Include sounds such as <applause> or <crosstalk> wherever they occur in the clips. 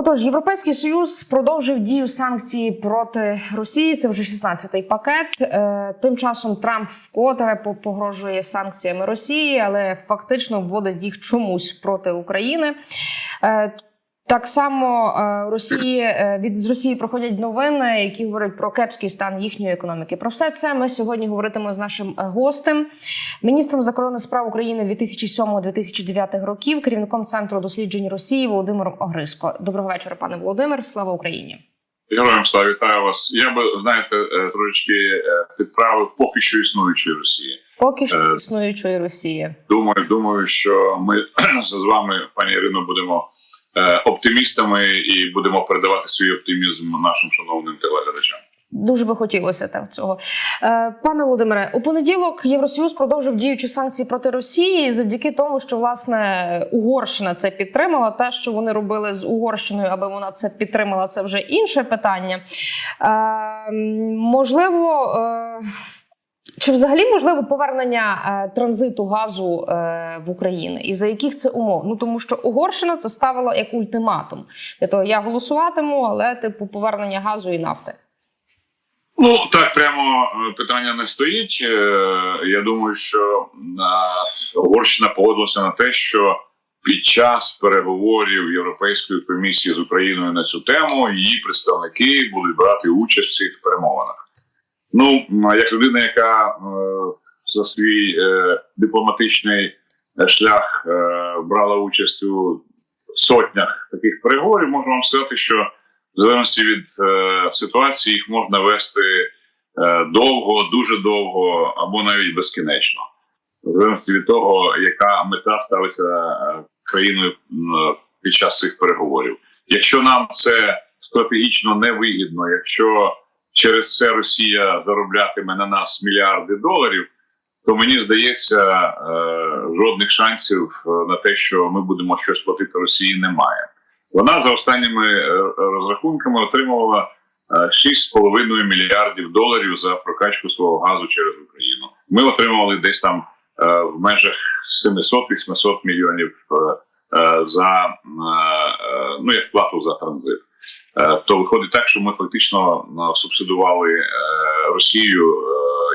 Отож, Європейський Союз продовжив дію санкцій проти Росії. Це вже 16-й пакет. Е, Тим часом Трамп вкотре по- погрожує санкціями Росії, але фактично вводить їх чомусь проти України. Так само е, Росії е, від з Росії проходять новини, які говорять про кепський стан їхньої економіки. Про все це ми сьогодні говоритимо з нашим е, гостем, міністром закордонних справ України 2007-2009 років, керівником центру досліджень Росії Володимиром Огриско. Доброго вечора, пане Володимир. Слава Україні. Героям слава вітаю вас. Я би знаєте трошечки підправив поки що існуючої Росії. Поки що існуючої Росії. Думаю, думаю, що ми <clears throat> з вами, пані Ірино, будемо оптимістами і будемо передавати свій оптимізм нашим шановним телеглядачам. Дуже би хотілося так цього. Е, Пане Володимире, у понеділок Євросоюз продовжив діючі санкції проти Росії завдяки тому, що власне Угорщина це підтримала. Те, що вони робили з Угорщиною, аби вона це підтримала, це вже інше питання. Е, можливо. Чи взагалі можливо повернення е, транзиту газу е, в Україну? І за яких це умов? Ну тому що Угорщина це ставила як ультиматум. Для того я голосуватиму, але типу повернення газу і нафти. Ну так прямо е, питання не стоїть. Е, Я думаю, що е, Угорщина погодилася на те, що під час переговорів Європейської комісії з Україною на цю тему її представники будуть брати участь в перемовинах. Ну, як людина, яка е, за свій е, дипломатичний е, шлях брала участь у сотнях таких переговорів, можу вам сказати, що в залежності від ситуації їх можна вести довго, дуже довго або навіть безкінечно, в залежності від того, яка мета ставиться країною під час цих переговорів. Якщо нам це стратегічно невигідно, якщо через це Росія зароблятиме на нас мільярди доларів, то мені здається, е, жодних шансів е, на те, що ми будемо щось платити Росії, немає. Вона за останніми е, розрахунками отримувала е, 6,5 мільярдів доларів за прокачку свого газу через Україну. Ми отримували десь там в межах 700-800 мільйонів за ну як плату за транзит. Е, То виходить так, що ми фактично е, субсидували е, Росію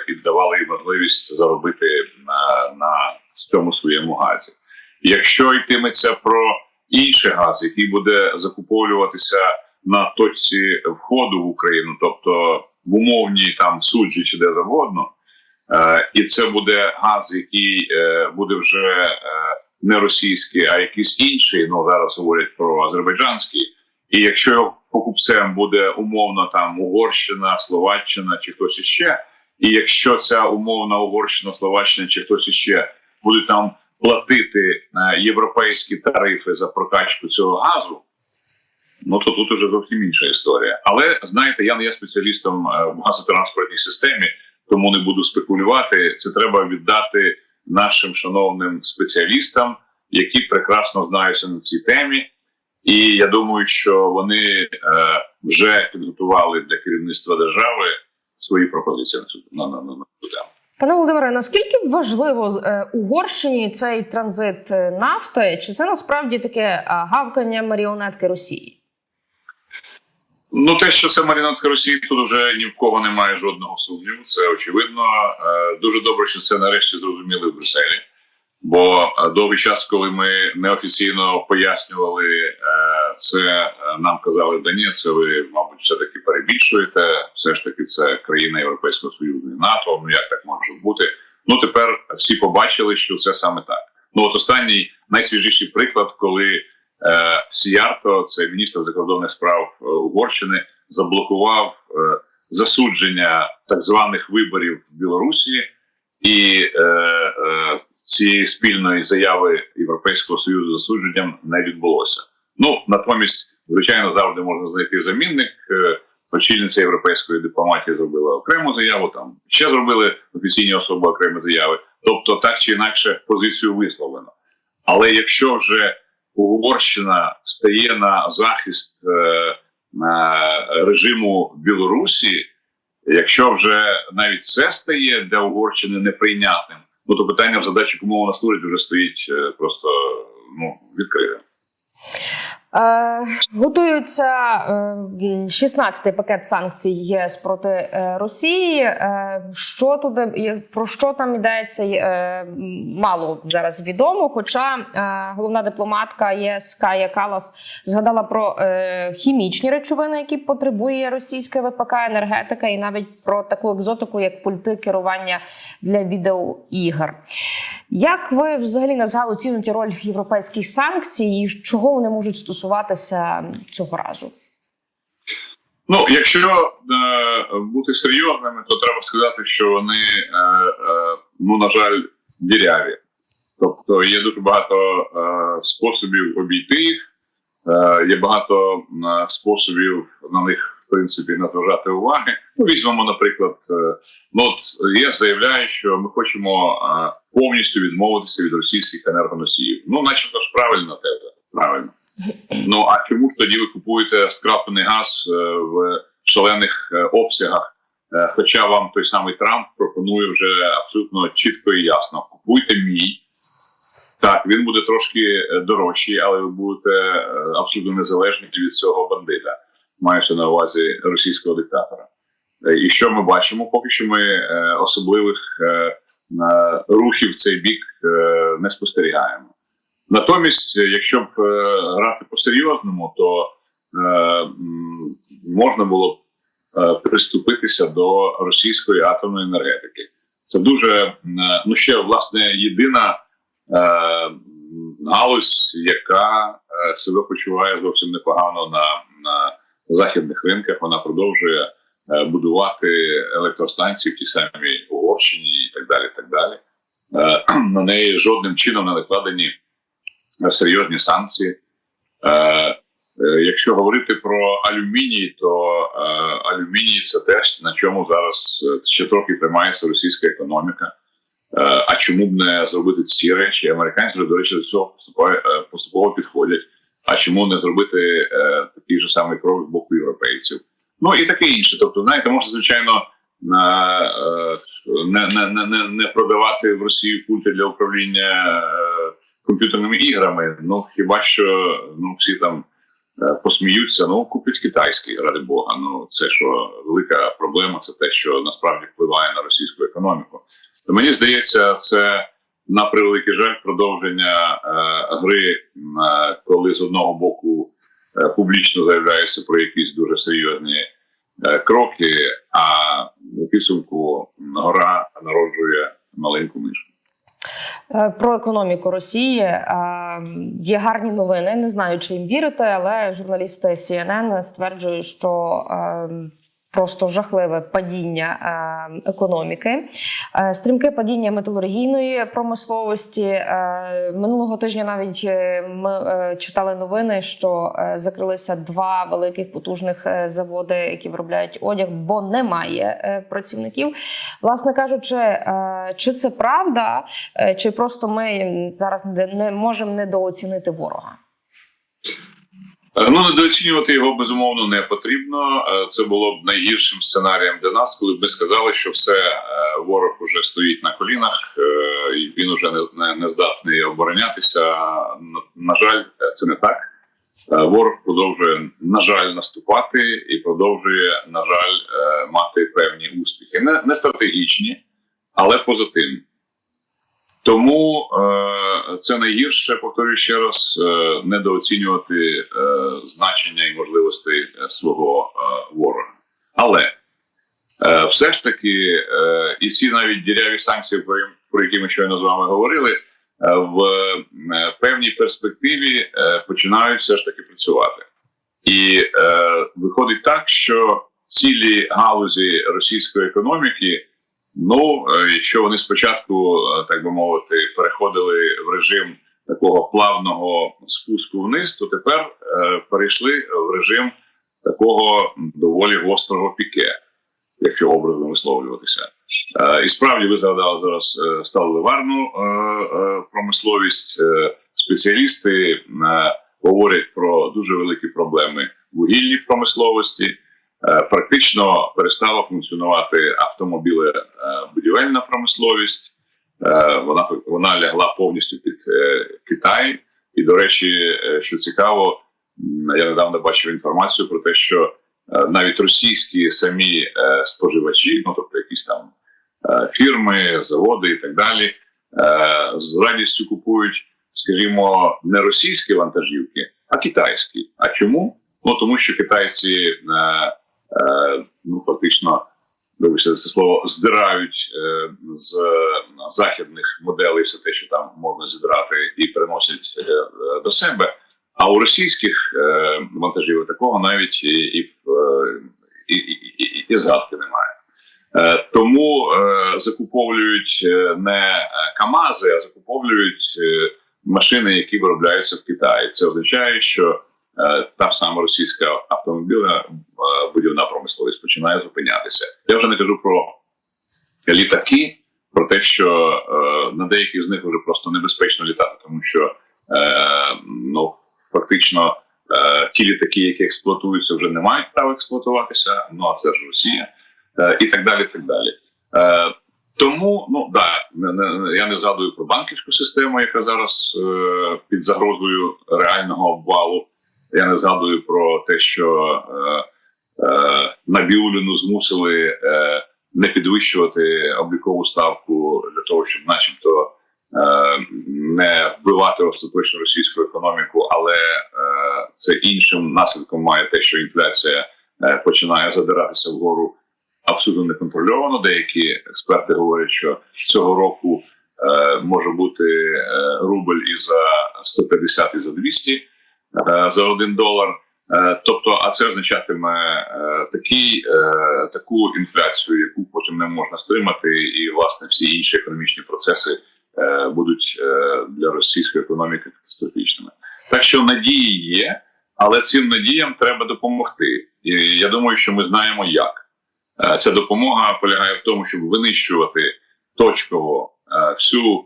і давали їй можливість заробити на, на цьому своєму газі. Якщо йтиметься про інший газ, який буде закуповуватися на точці входу в Україну, тобто в умовній там суджі чи де завгодно, і це буде газ, який буде вже не російський, а якийсь інший. Ну зараз говорять про азербайджанський. І якщо покупцем буде умовно там Угорщина, Словаччина чи хтось іще, і якщо ця умовна Угорщина, Словаччина чи хтось іще будуть там платити е, європейські тарифи за прокачку цього газу, ну то тут уже зовсім інша історія. Але знаєте, я не є спеціалістом е, в газотранспортній системі, тому не буду спекулювати. Це треба віддати нашим шановним спеціалістам, які прекрасно знаються на цій темі. І я думаю, що вони е, вже підготували для керівництва держави свої пропозиції на цю на, на, на, цю тему. Пане Володимире, наскільки важливо з- е, Угорщині цей транзит е, нафти? Чи це насправді таке гавкання маріонетки Росії? Ну, те, що це марінетка Росії, тут вже ні в кого немає жодного сумніву. Це очевидно. Е, Дуже добре, що це нарешті зрозуміли в Брюсселі. Бо е, довгий час, коли ми неофіційно пояснювали е, це, е, нам казали, да ні, це ви, мабуть, все таки перебільшуєте. Все ж таки, це країна Європейського Союзу і НАТО. Ну як так може бути? Ну тепер всі побачили, що це саме так. Ну от останній найсвіжіший приклад, коли е, Сіярто, це міністр закордонних справ Угорщини, заблокував е, засудження так званих виборів в Білорусі і е, е, цієї спільної заяви Європейського союзу засудженням не відбулося. Ну натомість, звичайно, завжди можна знайти замінник. Е, Очільниця європейської дипломатії зробила окрему заяву. Там ще зробили офіційні особи окремі заяви. Тобто, так чи інакше, позицію висловлено. Але якщо вже Угорщина стає на захист е, на режиму Білорусі, якщо вже навіть це стає для Угорщини неприйнятним, ну то питання в задачі, кому вона служить, вже стоїть е, просто ну відкрите. Е, готується е, 16-й пакет санкцій ЄС проти е, Росії. Е, що туди про що там йдеться? е, мало зараз відомо. Хоча е, головна дипломатка ЄС Кая Калас згадала про е, хімічні речовини, які потребує російська ВПК, енергетика, і навіть про таку екзотику, як пульти керування для відеоігр. Як ви взагалі на загал оцінюєте роль європейських санкцій і чого вони можуть стосуватися цього разу? Ну, якщо е, бути серйозними, то треба сказати, що вони, е, е, ну, на жаль, діряві. Тобто є дуже багато е, способів обійти їх, е, є багато е, способів на них, в принципі, не зважати уваги. Ну, візьмемо, наприклад, е, ну, от ЄС заявляє, що ми хочемо е, повністю відмовитися від російських енергоносіїв. Ну, начебто ж правильно теза, правильно. Ну а чому ж тоді ви купуєте скраплений газ е, в шалених обсягах? Хоча вам той самий Трамп пропонує вже абсолютно чітко і ясно: купуйте мій. Так, він буде трошки дорожчий, але ви будете абсолютно незалежні від цього бандита, маючи на увазі російського диктатора. Е, І що ми бачимо? Поки що ми е, особливих е, рухів в цей бік не спостерігаємо. Натомість, якщо б грати по-серйозному, то можна було б приступитися до російської атомної енергетики. Це дуже ну ще власне єдина галузь, яка себе почуває зовсім непогано на, на західних ринках. Вона продовжує е, будувати електростанції в тій самій Угорщині і так далі. так далі. Е, <clears throat> на неї жодним чином не накладені серйозні санкції. Е, якщо говорити про алюміній, то алюміній це теж на чому зараз ще трохи тримається російська економіка. А чому б не зробити ці речі? Американці, до речі, до цього поступово підходять. А чому не зробити е, такий же самий крок з боку європейців? Ну і таке інше. Тобто, знаєте, можна звичайно е, не, не, не, не- не продавати в Росію пульти для управління е, комп'ютерними іграми. Ну хіба що ну всі там е, посміються, ну купить китайський, ради Бога. Ну це що велика проблема, це те, що насправді впливає на російську економіку. То мені здається, це на превеликий жаль продовження е, гри, е, коли з одного боку е, публічно заявляється про якісь дуже серйозні кроки, а у підсумку гора народжує маленьку мишку. Про економіку Росії є гарні новини. Не знаю, чи їм вірите, але журналісти CNN стверджують, що просто жахливе падіння е, економіки, Е, стрімке падіння металургійної промисловості. Е, Минулого тижня навіть ми читали новини, що закрилися два великих потужних заводи, які виробляють одяг, бо немає працівників. Власне кажучи, чи це правда, чи просто ми зараз не можемо недооцінити ворога? Е, Ну, недооцінювати його безумовно не потрібно. Е, Це було б найгіршим сценарієм для нас, коли б ми сказали, що все е, ворог уже стоїть на колінах, і він уже не, не, здатний оборонятися. На, жаль, це не так. Ворог продовжує, на жаль, наступати і продовжує, на жаль, мати певні успіхи. Не, не стратегічні, але позитивні. Тому е, це найгірше, повторюю ще раз, е, недооцінювати е, значення і можливостей е, свого е, ворога. Але е, все ж таки, е, і ці навіть діряві санкції, про які ми щойно з вами говорили, е, в е, певній перспективі е, починають все ж таки працювати. І е, виходить так, що цілі галузі російської економіки. Ну, е, якщо вони спочатку, е, так би мовити, переходили в режим такого плавного спуску вниз, то тепер е, перейшли в режим такого доволі гострого піке, якщо образно висловлюватися. І справді ви згадали зараз сталеливарну е, промисловість. Спеціалісти говорять про дуже великі проблеми вугільній промисловості. Е, Практично перестала функціонувати автомобілебудівельна промисловість. Е, Вона вона лягла повністю під е, Китай. І, до речі, е, що цікаво, я недавно бачив інформацію про те, що е, навіть російські самі е, споживачі, ну тобто якісь там е, фірми, заводи і так далі, е, з радістю купують, скажімо, не російські вантажівки, а китайські. А чому? Ну тому що китайці е, е, ну фактично. Вибачте це слово здирають е, з західних моделей все те, що там можна зідрати, і переносять е, е, до себе. А у російських е, вантажівок такого навіть і, і, е, і, і, і, згадки немає. Е, тому е, закуповують е, не е, КАМАЗи, а закуповують е, машини, які виробляються в Китаї. Це означає, що е, та сама російська е, промисловість починає зупинятися. Я вже не кажу про літаки, про те, що е, на деяких з них вже просто небезпечно літати, тому що е, ну фактично е, ті літаки, які експлуатуються, вже не мають права експлуатуватися. Ну а це ж Росія, е, і так далі. так далі. Е, тому ну да, я не згадую про банківську систему, яка зараз е, під загрозою реального обвалу. Я не згадую про те, що е, Набіуліну змусили е, не підвищувати облікову ставку для того, щоб, начебто, е, не вбивати остаточно російську економіку, але е, це іншим наслідком має те, що інфляція е, починає задиратися вгору абсолютно неконтрольовано. Деякі експерти говорять, що цього року е, може бути е, рубль і за 150, і за 200 е, за один долар. Е, Тобто, а це означатиме е, такий, е, таку інфляцію, яку потім не можна стримати, і власне всі інші економічні процеси будуть для російської економіки катастрофічними. Так що надії є, але цим надіям треба допомогти. І я думаю, що ми знаємо як. Ця допомога полягає в тому, щоб винищувати точково всю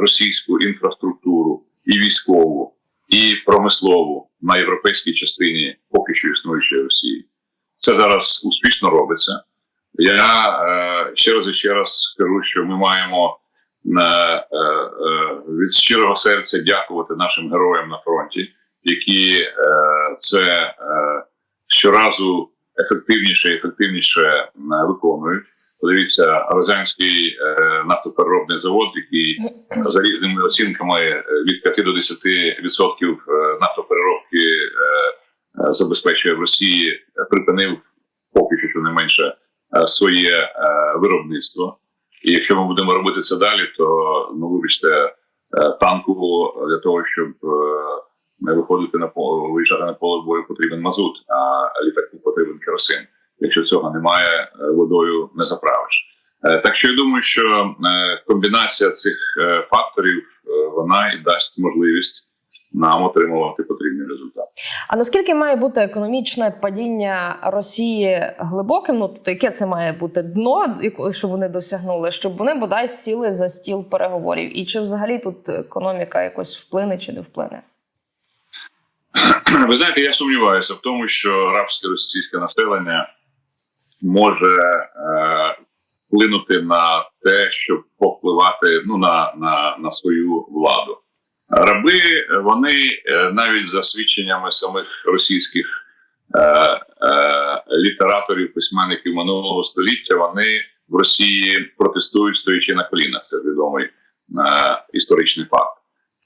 російську інфраструктуру і військову, і промислову на європейській частині поки що існуючої Росії. Це зараз успішно робиться. Я е, ще раз і ще раз скажу, що ми маємо е, е, е, від щирого серця дякувати нашим героям на фронті, які е, це е, щоразу ефективніше і ефективніше е, виконують. Подивіться, Розянський е, нафтопереробний завод, який за різними оцінками е, від 5 до 10 відсотків е, нафтопереробки забезпечує в Росії, припинив поки що щонайменше е, своє виробництво. І якщо ми будемо робити це далі, то ну вибачте, танку для того, щоб не виходити на поле, виїжджати на поле бою, потрібен мазут, а літаку потрібен керосин. Якщо цього немає, е, водою не заправиш. Е, Так що я думаю, що е, комбінація цих факторів вона і дасть можливість нам отримувати потрібний результат. А наскільки має бути економічне падіння Росії глибоким? Ну тобто, яке це має бути дно, що вони досягнули, щоб вони бодай сіли за стіл переговорів? І чи взагалі тут економіка якось вплине чи не вплине? <clears throat> Ви знаєте, я сумніваюся в тому, що рабське російське населення може е, вплинути на те, щоб повпливати ну, на, на, на свою владу. Раби вони е, навіть за свідченнями самих російських е, е, літераторів, письменників минулого століття, вони в Росії протестують, стоячи на колінах. Це відомий е, історичний факт.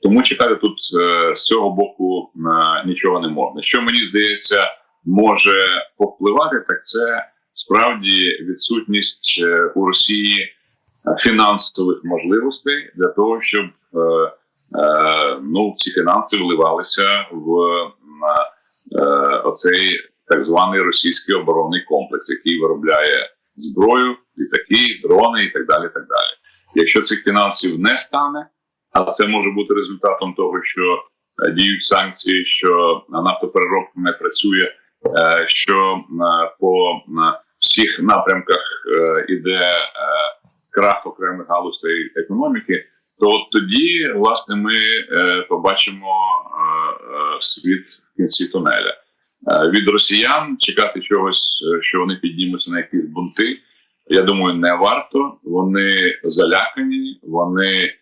Тому чекати тут е, з цього боку е, нічого не можна. Що мені здається, може повпливати, так це справді відсутність е, у Росії е, фінансових можливостей для того, щоб е, ну ці фінанси вливалися в оцей так званий російський оборонний комплекс, який виробляє зброю, літаки, дрони і так далі. так далі. Якщо цих фінансів не стане, а це може бути результатом того, що діють санкції, що нафтопереробка не працює, що по всіх напрямках е, іде е, крах окремих галузей економіки, то от тоді власне ми е, побачимо світ в кінці тунеля. Від росіян чекати чогось, що вони піднімуться на якісь бунти. Я думаю, не варто. Вони залякані, вони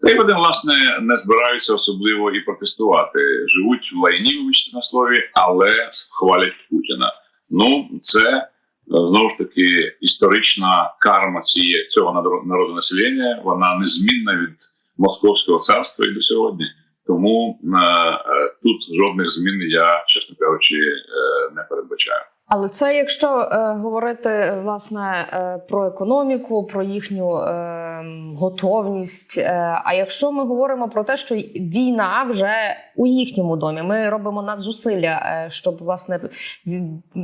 Та й вони, власне, не збираються особливо і протестувати. Живуть в лайні, вибачте на слові, але хвалять Путіна. Ну, це знову ж таки історична карма цієї цього народу- населення. Вона незмінна від московського царства і до сьогодні. Тому е, е, тут жодних змін я, чесно кажучи, е, не передбачаю. Але це якщо е, говорити власне е, про економіку, про їхню е, готовність. Е, а якщо ми говоримо про те, що війна вже у їхньому домі, ми робимо надзусилля, е, щоб власне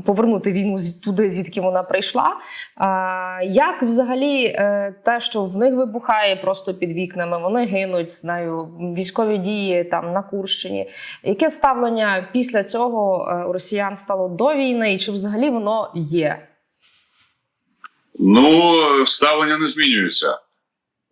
повернути війну туди, звідки вона прийшла. Е, як взагалі е, те, що в них вибухає просто під вікнами, вони гинуть, знаю, військові дії там на Курщині. Яке ставлення після цього е, у росіян стало до війни, і чи взагалі воно є? Ну, ставлення не змінюється.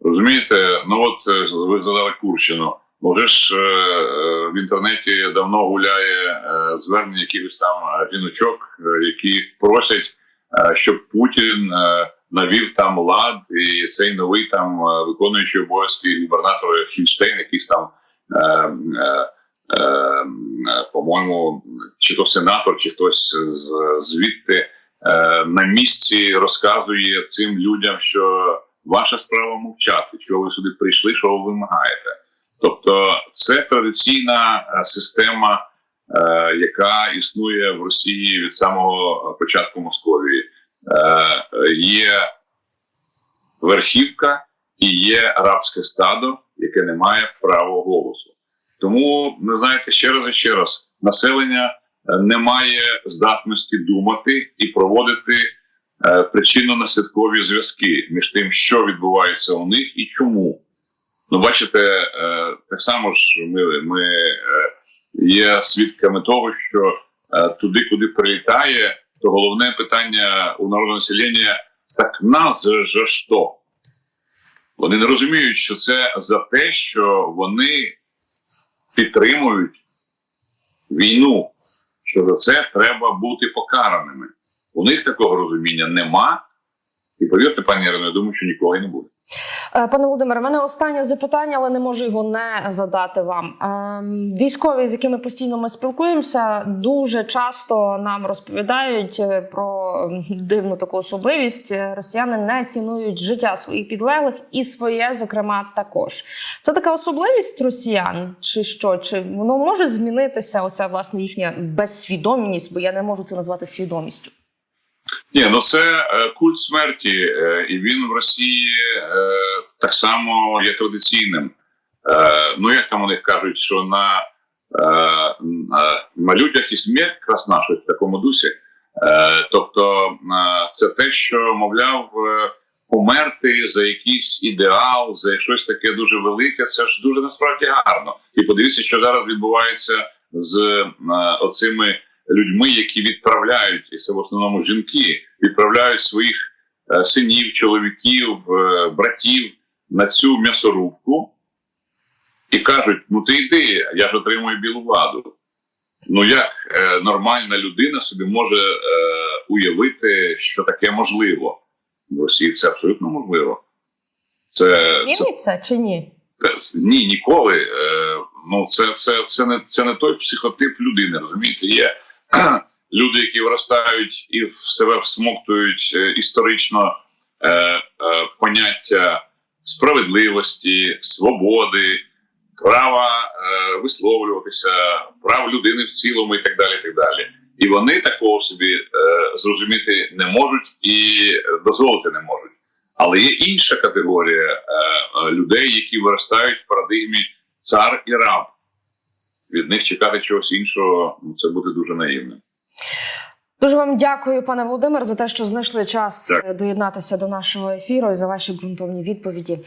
Розумієте, ну от е, ви задали Курщину. Може ж е, е, в інтернеті давно гуляє звернення якихось там жіночок, які просять, щоб Путін навів там лад, і цей новий там виконуючий обов'язки губернатора Хінштейн, якийсь там, по-моєму, чи то сенатор, чи хтось звідти е, на місці розказує цим людям, що ваша справа мовчати, що ви сюди прийшли, що ви вимагаєте. Тобто, це традиційна е, система, е, яка існує в Росії від самого початку Московії. Е, є верхівка і є рабське стадо, яке не має права голосу. Тому, ви знаєте, ще раз і ще раз, населення е, не має здатності думати і проводити е, причинно-наслідкові зв'язки між тим, що відбувається у них і чому. Ну, бачите, е, так само ж ми, ми є свідками того, що туди, куди прилітає, то головне питання у народного населення так нас за що? Вони не розуміють, що це за те, що вони підтримують війну, що за це треба бути покараними. У них такого розуміння нема. І повірте, пані Ірино, я думаю, що нікого й не буде. Е, Пане Володимире, мене останнє запитання, але не можу його не задати вам. Ем, Військові, з якими постійно ми спілкуємося, дуже часто нам розповідають е, про дивну таку особливість. Росіяни не цінують життя своїх підлеглих і своє, зокрема, також. Це така особливість росіян, чи що? Чи воно може змінитися? Оця власне їхня безсвідомість, бо я не можу це назвати свідомістю. Ні, ну це е, культ смерті, е, і він в Росії е, так само є традиційним. Ну як там у них кажуть, що на, на, людях і смерть щось в такому дусі. Тобто це те, що, мовляв, померти за якийсь ідеал, за щось таке дуже велике, це ж дуже насправді гарно. І подивіться, що зараз відбувається з оцими людьми, які відправляють, і це в основному жінки, відправляють своїх е, синів, чоловіків, е, братів на цю м'ясорубку і кажуть: ну ти йди, я ж отримую білу владу. Ну як е, нормальна людина собі може е, уявити, що таке можливо? В Росії це абсолютно можливо. Це, це Зміниться чи ні? це- ні, ніколи. Е, ну, це, це, це, не, це не той психотип людини. Розумієте, є <clears throat> люди, які виростають і в себе всмоктують е, історично е, е, поняття справедливості, свободи, права е, висловлюватися, прав людини в цілому і так далі. І, так далі. і вони такого собі е, зрозуміти не можуть і дозволити не можуть. Але є інша категорія е, е, людей, які виростають в парадигмі цар і раб. Від них чекати чогось іншого ну, це буде дуже наївно. Дуже вам дякую, пане Володимир, за те, що знайшли час Так. е, доєднатися до нашого ефіру і за ваші ґрунтовні відповіді.